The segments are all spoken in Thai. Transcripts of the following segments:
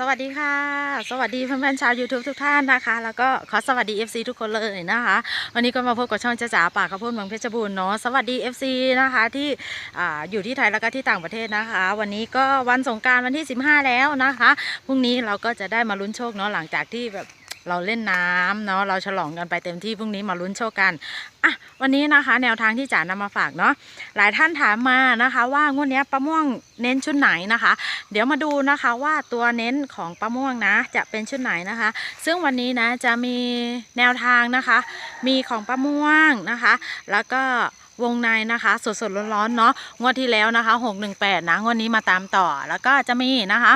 สวัสดีค่ะ สวัสดีเพื่อนๆชาว YouTube ทุกท่านนะคะ แล้วก็ขอสวัสดี FC ทุกคนเลยนะคะ วันนี้ก็มาพบกับช่องจ้าจ๋าปากระพุ่นเมืองเพชรบูรณ์เนาะสวัสดี FC นะคะที่ออยู่ที่ไทยแล้วก็ที่ต่างประเทศนะคะ วันนี้ก็วันสงการวันที่ 15 แล้วนะคะพรุ่งนี้เราก็จะได้มาลุ้นโชคเนาะหลังจากที่แบบ เราเล่นน้ำเนาะเราฉลองกันไปเต็มที่พรุ่งนี้มาลุ้นโชคกันอะวันนี้นะคะ แนวทางที่จ๋านำมาฝากเนาะหลายท่านถามมานะคะ ว่างวดนี้ป้าม่วงเน้นชุดไหนนะคะ เดี๋ยวมาดูนะคะว่าตัวเน้นของป้าม่วงนะ จะเป็นชุดไหนนะคะ ซึ่งวันนี้นะจะมีแนวทางนะคะ มีของป้าม่วงนะคะ แล้วก็วงในนะคะสดๆร้อนๆเนาะงวดที่แล้วนะคะ618นะงวดนี้มาตามต่อแล้วก็จะมีนะคะ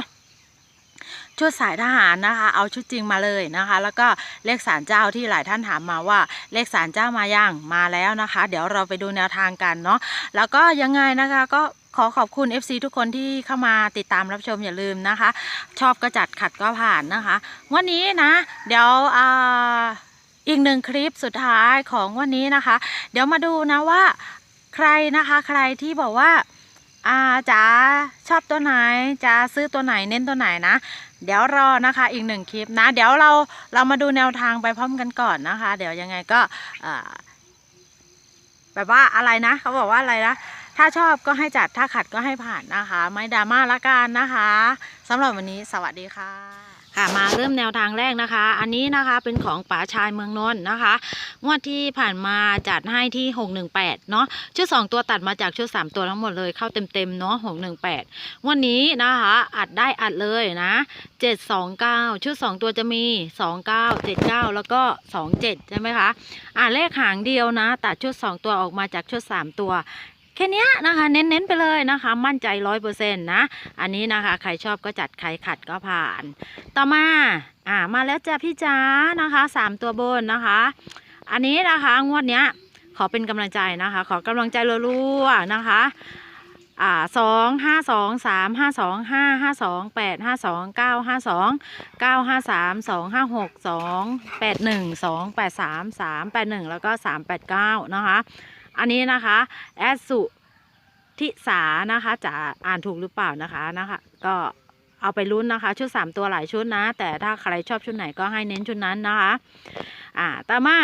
ชุดสายทหารนะคะ เอาชุดจริงมาเลยนะคะ แล้วก็เลขสารเจ้าที่หลายท่านถามมาว่า เลขสารเจ้ามายังมาแล้วนะคะ เดี๋ยวเราไปดูแนวทางกันเนาะแล้วก็ยังไงนะคะก็ขอขอบคุณ FC ทุกคนที่เข้ามาติดตามรับชมอย่าลืมนะคะ ชอบก็จัดขัดก็ผ่านนะคะ วันนี้นะ เดี๋ยวอ่าอีกหนึ่งคลิปสุดท้ายของวันนี้นะคะ เดี๋ยวมาดูนะว่าใครนะคะ ใครที่บอกว่า อาจ๋าชอบตัวไหนจะซื้อตัวไหนเน้นตัวไหนนะ เดี๋ยวรอนะคะอีกหนึ่งคลิปนะ เดี๋ยวเราเรามาดูแนวทางไปพร้อมกันก่อนนะคะ เดี๋ยวยังไงก็แบบว่าอะไรนะ เขาบอกว่าอะไรนะถ้าชอบก็ให้จัดถ้าขัดก็ให้ผ่านนะคะ ไม่ดราม่าละกันนะคะสำหรับวันนี้สวัสดีค่ะ ค่ะมาเริ่มแนวทางแรกนะคะ อันนี้นะคะเป็นของป๋าชายเมืองนนท์นะคะ งวดที่ผ่านมาจัดให้ที่ 618 เนาะชุด 2 ตัวตัดมาจากชุด 3 ตัวทั้งหมดเลยเข้าเต็มๆเนาะ618งวดนี้นะคะอัดได้อัดเลยนะ 729 ชุด 2 ตัวจะมี 29 79 แล้วก็ 27 ใช่ไหมคะ อ่าเลขหางเดียวนะ ตัดชุด 2 ตัวออกมาจากชุด 3 ตัว ค่นี้นะคะเน้นๆไปเลยนะคะ มั่นใจร้อยเปอร์เซ็นต์นะ อันนี้นะคะใครชอบก็จัดใครขัดก็ผ่าน ต่อมาอ่ามาแล้วจ้ะพี่จ๋านะคะสามตัวบนนะคะ อันนี้นะคะงวดเนี้ยขอเป็นกำลังใจนะคะ ขอกำลังใจรัวๆนะคะอ่าสองห้าสองสามห้าสองห้าห้าสองแปดห้าสองเก้าห้าสองเก้าห้าสามสองห้าหกสองแปดหนึ่งสองแปดสามสามแปดหนึ่งแล้วก็สามแปดเก้านะคะ อันนี้นะคะแอสุทิสานะคะจะอ่านถูกหรือเปล่านะคะนะคะ ก็เอาไปลุ้นนะคะ ชุด 3 ตัวหลายชุดนะ แต่ถ้าใครชอบชุดไหนก็ให้เน้นชุดนั้นนะคะอ่าต่อมา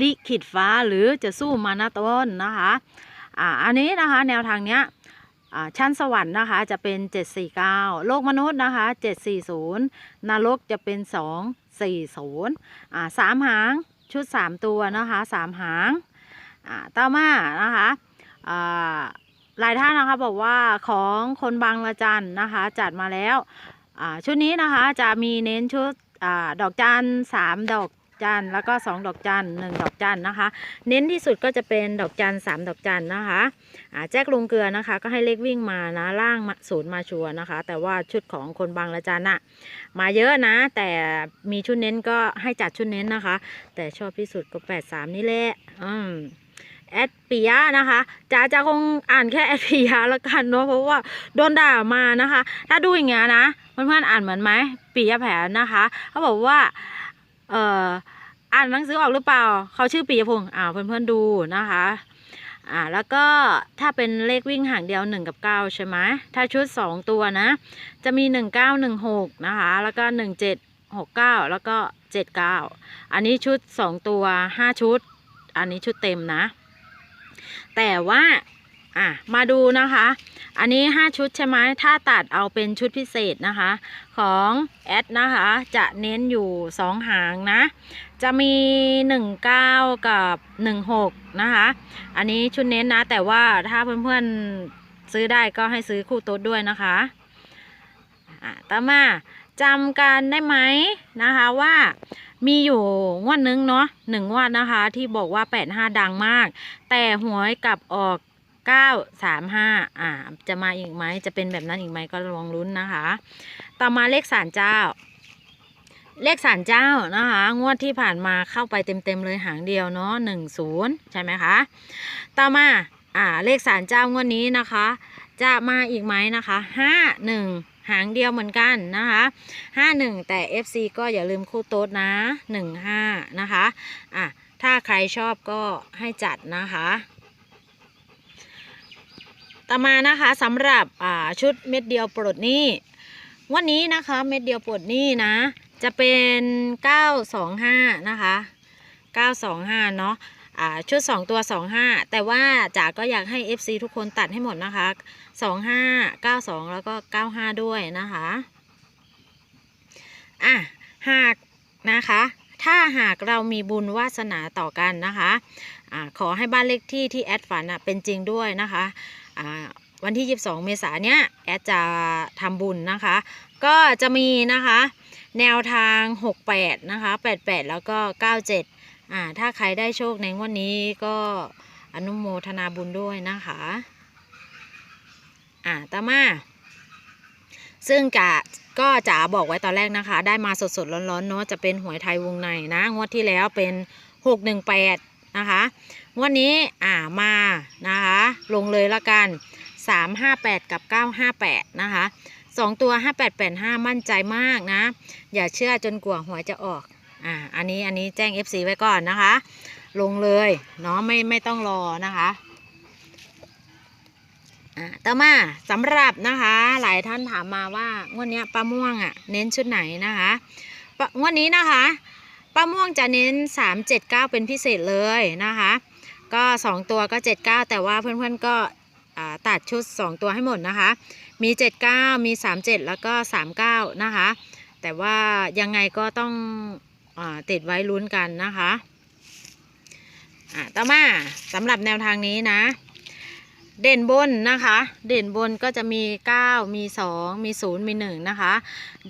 ลิขิตฟ้าหรือจะสู้มานาต้นนะคะอ่าอันนี้นะคะแนวทางเนี้ยอ่าชั้นสวรรค์นะคะจะเป็น 749 โลกมนุษย์นะคะ 740 นรกจะเป็น 240อ่าสามหางชุด 3 ตัวนะคะสามหาง อ่าต่อมานะคะอ่าหลายท่านนะคะบอกว่าของคนบางละจันนะคะ จัดมาแล้วอ่าชุดนี้นะคะจะมีเน้นชุดอาดอกจันสามดอกจันแล้วก็สองดอกจันหนึ่งดอกจันนะคะ เน้นที่สุดก็จะเป็นดอกจันสามดอกจันนะคะอ่าแจ็คลุงเกลือนะคะ ก็ให้เลขวิ่งมานะล่างศูนย์มาชัวนะคะ แต่ว่าชุดของคนบางละจันอะมาเยอะนะ แต่มีชุดเน้นก็ให้จัดชุดเน้นนะคะ แต่ชอบที่สุดก็83นี่แหละอืม แอดปิยะนะคะจ๋าจะคงอ่านแค่แอดปิยะล้วกันเนาะเพราะว่าโดนด่ามานะคะ ถ้าดูอย่างเงี้ยนะเพื่อนๆอ่านเหมือนไหมปิยะแผนนะคะเขาบอกว่าเอ่ออ่านหนังสือออกหรือเปล่าเขาชื่อปิยพงศ์อ่าเพื่อนๆดูนะคะอ่าแล้วก็ถ้าเป็นเลขวิ่งห่างเดียว 1 กับ 9 ใช่ไหมถ้าชุด 2 ตัวนะ จะมี 1916 นะคะ แล้วก็ 1769 แล้วก็ 79 อันนี้ชุด 2 ตัว 5 ชุด อันนี้ชุดเต็มนะ แต่ว่าอะมาดูนะคะ อันนี้ 5 ชุดใช่ไหมถ้าตัดเอาเป็นชุดพิเศษนะคะ ของแอดนะคะ จะเน้นอยู่ 2 หางนะ จะมี 19 กับ 16 นะคะ อันนี้ชุดเน้นนะ แต่ว่าถ้าเพื่อนๆซื้อได้ก็ให้ซื้อคู่โต๊ดด้วยนะคะ อะต่อมา จำกันได้ไหมนะคะว่ามีอยู่งวดนึงเนาะหนึ่งงวดนะคะ ที่บอกว่าแปดห้าดังมาก แต่หวยกลับออกเก้าสามห้าอ่า จะมาอีกไหมจะเป็นแบบนั้นอีกไหมก็ลองลุ้นนะคะ ต่อมาเลขสารเจ้า เลขสารเจ้านะคะ งวดที่ผ่านมาเข้าไปเต็มๆเลยหางเดียวเนาะหนึ่งศูนย์ใช่ไหมคะต่อมาอ่าเลขสารเจ้างวดนี้นะคะ จะมาอีกไหมนะคะห้าหนึ่ง หางเดียวเหมือนกันนะคะห้าหนึ่งแต่ FC ก็อย่าลืมคู่โต๊ดนะหนึ่งห้านะคะอะถ้าใครชอบก็ให้จัดนะคะต่อมานะคะสำหรับอ่าชุดเม็ดเดียวปลดหนี้วันนี้นะคะเม็ดเดียวปลดหนี้นะ จะเป็น 925 นะคะ 925 เนาะ ชุด 2 ตัว 25 แต่ว่าจ๋าก็อยากให้ FC ทุกคนตัดให้หมดนะคะ 25 92 แล้วก็ 95 ด้วยนะคะอะหากนะคะ ถ้าหากเรามีบุญวาสนาต่อกันนะคะอ่าขอให้บ้านเลขที่ที่แอดฝันเป็นจริงด้วยนะคะอ่าวันที่ 22 เมษายนเนี้ยแอดจะทำบุญนะคะ ก็จะมีนะคะ แนวทาง 68 นะคะ 88 แล้วก็ 97 อ่าถ้าใครได้โชคในงวันนี้ก็อนุโมทนาบุญด้วยนะคะอ่าตามา ซึ่งจะก็จ๋าบอกไว้ตอนแรกนะคะ ได้มาสดๆร้อนๆเนาะจะเป็นหวยไทยวงในนะ งวดที่แล้วเป็น 618 นะคะงวดนี้อ่ามานะคะ ลงเลยละกัน 358 กับ 958 นะคะสองตัว 5885 มั่นใจมากนะ อย่าเชื่อจนกว่าหวยจะออก อ่าอันนี้อันนี้แจ้ง FC ไว้ก่อนนะคะ ลงเลยเนาะไม่ไม่ต้องรอนะคะอ่าต่อมาสำหรับนะคะ หลายท่านถามมาว่างวดนี้ป้าม่วงอะ่ะเน้นชุดไหนนะคะงวดนี้นะคะป้าม่วงจะเน้น 379 เป็นพิเศษเลยนะคะ ก็ 2 ตัวก็ 79 แต่ว่าเพื่อนๆก็อ่าตัดชุด 2 ตัวให้หมดนะคะ มี 79 มี 37 แล้วก็ 39 นะคะ แต่ว่ายังไงก็ต้อง ติดไว้ลุ้นกันนะคะอ่าต่อมาสำหรับแนวทางนี้นะ เด่นบนนะคะ เด่นบนก็จะมี 9 มี 2 มี 0 มี 1 นะคะ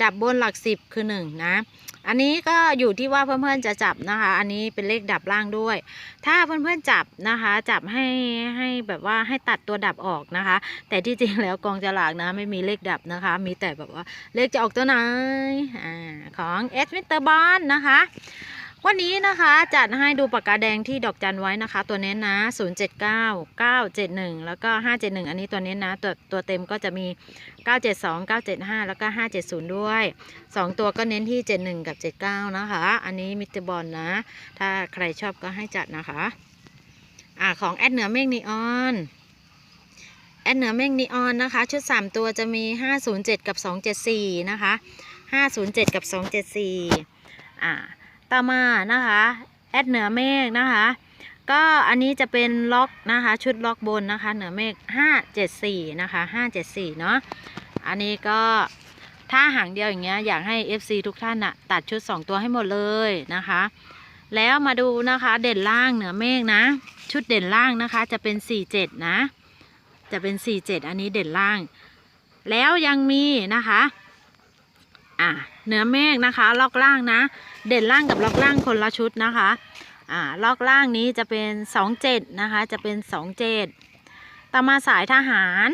ดับบนหลัก 10 คือ 1 นะ อันนี้ก็อยู่ที่ว่าเพื่อนๆจะจับนะคะ อันนี้เป็นเลขดับล่างด้วย ถ้าเพื่อนๆจับนะคะ จับให้ให้แบบว่าให้ตัดตัวดับออกนะคะ แต่ที่จริงแล้วกองฉลากนะไม่มีเลขดับนะคะ มีแต่แบบว่าเลขจะออกตัวไหนอ่าของเอสมิเตอร์บอลนะคะ วันนี้นะคะจัดให้ดูปากกาแดงที่ดอกจันไว้นะคะ ตัวเน้นนะ 079 971 แล้วก็ 571 อันนี้ตัวเน้นนะตัวตัวเต็มก็จะมี 972 975 แล้วก็ 570 ด้วย 2 ตัวก็เน้นที่ 71 กับ 79 นะคะ อันนี้มิตรบอลนะ ถ้าใครชอบก็ให้จัดนะคะอ่าของแอดเหนือเมฆนีออนแอดเหนือเมฆนีออนนะคะ ชุด 3 ตัวจะมี 507 กับ 274 นะคะ 507 กับ 274 อ่า ต่อมานะคะแอดเหนือเมฆนะคะ ก็อันนี้จะเป็นล็อกนะคะชุดล็อกบนนะคะ เหนือเมฆ574นะคะ574เนาะอันนี้ก็ถ้าหางเดียวอย่างเงี้ยอยากให้ FC ทุกท่านอะตัดชุด 2 ตัวให้หมดเลยนะคะ แล้วมาดูนะคะเด่นล่างเหนือเมฆนะ ชุดเด่นล่างนะคะจะเป็น 47 นะ จะเป็น 47 อันนี้เด่นล่าง แล้วยังมีนะคะอะ เหนือเมฆนะคะล็อกล่างนะ เด่นล่างกับล็อกล่างคนละชุดนะคะอ่าล็อกล่างนี้จะเป็นสองเจ็ดนะคะจะเป็นสองเจ็ดต่อมาสายทหาร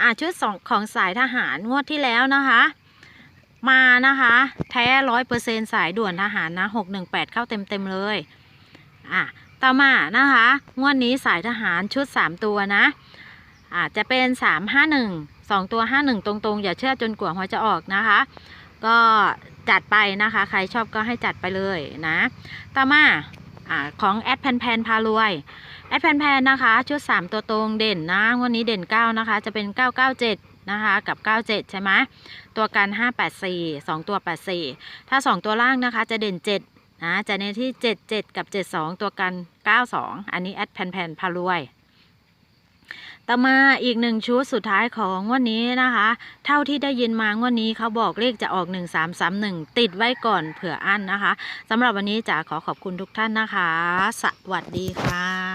อ่าชุดสองของสายทหารงวดที่แล้วนะคะ มานะคะแท้ร้อยเปอร์เซ็นสายด่วนทหารนะหกหนึ่งแปดเข้าเต็มเต็มเลยอะต่อมานะคะงวดนี้สายทหารชุดสามตัวนะอ่าจะเป็นสามห้าหนึ่งสองตัวห้าหนึ่งตรงๆ อย่าเชื่อจนกว่าหัวจะออกนะคะ ก็จัดไปนะคะ ใครชอบก็ให้จัดไปเลยนะต่อมาอของแอดแพนแพนพารวยแอดแพนแพนนะคะ ชุด 3 ตัวตรงเด่นนะวันนี้เด่น 9 นะคะ จะเป็น 997 นะคะ กับ 97 ใช่ไหมตัวกัน 584 2 ตัว 84 ถ้า 2 ตัวล่างนะคะจะเด่น 7นะจะเน้นที่ 77 กับ 72 ตัวกัน 92 อันนี้แอดแพนแพนพารวย ต่อมาอีกหนึ่งชุดสุดท้ายของงวันนี้นะคะ เท่าที่ได้ยินมางวันนี้เขาบอกเลขจะออก 1331 ติดไว้ก่อนเผื่ออั้นนะคะสำหรับวันนี้จ๋าขอขอบคุณทุกท่านนะคะ สวัสดีค่ะ